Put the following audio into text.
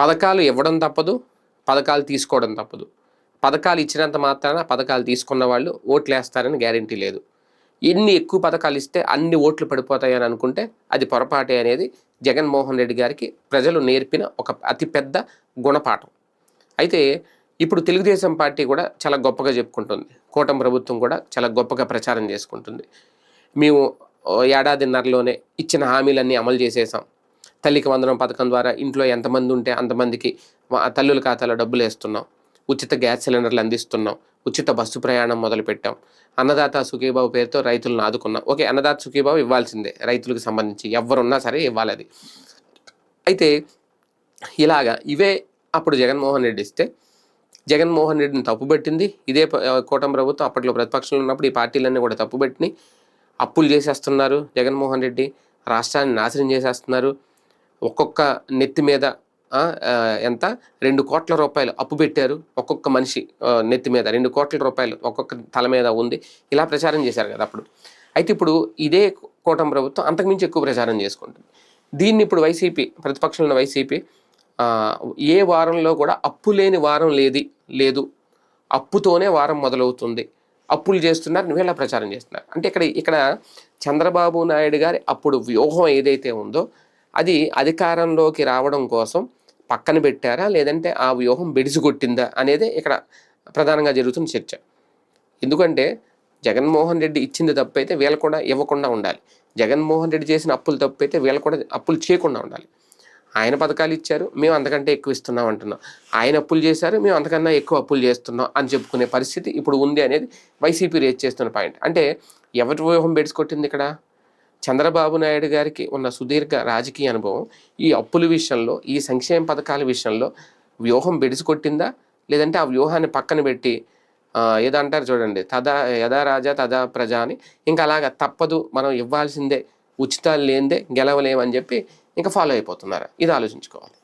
పథకాలు ఇవ్వడం తప్పదు పథకాలు తీసుకోవడం తప్పదు. పథకాలు ఇచ్చినంత మాత్రాన పథకాలు తీసుకున్న వాళ్ళు ఓట్లు వేస్తారని గ్యారంటీ లేదు. ఎన్ని ఎక్కువ పథకాలు ఇస్తే అన్ని ఓట్లు పడిపోతాయని అనుకుంటే అది పొరపాటే అనేది జగన్మోహన్ రెడ్డి గారికి ప్రజలు నేర్పిన ఒక అతిపెద్ద గుణపాఠం. అయితే ఇప్పుడు తెలుగుదేశం పార్టీ కూడా చాలా గొప్పగా చెప్పుకుంటుంది. కూటమి ప్రభుత్వం కూడా చాలా గొప్పగా ప్రచారం చేసుకుంటుంది. మేము ఏడాదిన్నరలోనే ఇచ్చిన హామీలన్నీ అమలు చేసేసాం. తల్లికి వందనం పథకం ద్వారా ఇంట్లో ఎంతమంది ఉంటే అంతమందికి తల్లుల ఖాతాలో డబ్బులు వేస్తున్నాం. ఉచిత గ్యాస్ సిలిండర్లు అందిస్తున్నాం. ఉచిత బస్సు ప్రయాణం మొదలుపెట్టాం. అన్నదాత సుఖీబాబు పేరుతో రైతులను ఆదుకున్నాం. ఓకే అన్నదాత సుఖీబాబు ఇవ్వాల్సిందే రైతులకు సంబంధించి. ఎవరున్నా సరే ఇవ్వాలది. అయితే ఇలాగా ఇవే అప్పుడు జగన్మోహన్ రెడ్డి ఇస్తే జగన్మోహన్ రెడ్డిని తప్పుపెట్టింది ఇదే కూటమి ప్రభుత్వం అప్పట్లో ప్రతిపక్షంలో ఉన్నప్పుడు ఈ పార్టీలన్నీ కూడా తప్పుబెట్టినాయి అప్పులు చేసేస్తున్నారు జగన్మోహన్ రెడ్డి. రాష్ట్రాన్ని నాశనం చేసేస్తున్నారు. ఒక్కొక్క నెత్తి మీద ఎంత? రెండు కోట్ల రూపాయలు అప్పు పెట్టారు ఒక్కొక్క మనిషి నెత్తి మీద. రెండు కోట్ల రూపాయలు ఒక్కొక్క తల మీద ఉంది. ఇలా ప్రచారం చేశారు కదా అప్పుడు. అయితే ఇప్పుడు ఇదే కూటమి ప్రభుత్వం అంతకుమించి ఎక్కువ ప్రచారం చేసుకుంటుంది. దీన్ని ఇప్పుడు వైసీపీ ప్రతిపక్షంలో వైసీపీ ఏ వారంలో కూడా అప్పు లేని వారం లేది లేదు. అప్పుతోనే వారం మొదలవుతుంది. అప్పులు చేస్తున్నారు వీళ్ళ ప్రచారం చేస్తున్నారు? అంటే ఇక్కడ ఇక్కడ చంద్రబాబు నాయుడు గారి అప్పుడు వ్యూహం ఏదైతే ఉందో అది అధికారంలోకి రావడం కోసం పక్కన పెట్టారా? లేదంటే ఆ వ్యూహం బెడిసిగొట్టిందా? అనేది ఇక్కడ ప్రధానంగా జరుగుతున్న చర్చ. ఎందుకంటే జగన్మోహన్ రెడ్డి ఇచ్చింది తప్పైతే వీళ్ళు కూడా ఇవ్వకుండా ఉండాలి. జగన్మోహన్ రెడ్డి చేసిన అప్పులు తప్పైతే వీళ్ళు కూడా అప్పులు చేయకుండా ఉండాలి. ఆయన పథకాలు ఇచ్చారు మేము అంతకంటే ఎక్కువ ఇస్తున్నాం అంటున్నాం. ఆయన అప్పులు చేశారు మేము అంతకన్నా ఎక్కువ అప్పులు చేస్తున్నాం అని చెప్పుకునే పరిస్థితి ఇప్పుడు ఉంది అనేది వైసీపీ రేజ్ చేస్తున్న పాయింట్. అంటే ఎవరి వ్యూహం బెడిసికొట్టింది ఇక్కడ? చంద్రబాబు నాయుడు గారికి ఉన్న సుదీర్ఘ రాజకీయ అనుభవం ఈ అప్పుల విషయంలో ఈ సంక్షేమ పథకాల విషయంలో వ్యూహం బెడిసికొట్టిందా లేదంటే ఆ వ్యూహాన్ని పక్కన పెట్టి ఏదో అంటారు చూడండి తదా యథా రాజా తదా ప్రజ అని ఇంకా అలాగా తప్పదు మనం ఇవ్వాల్సిందే ఉచితాలు లేనిదే గెలవలేమని చెప్పి ఇంకా ఫాలో అయిపోతున్నారు? ఇది ఆలోచించుకోవాలి.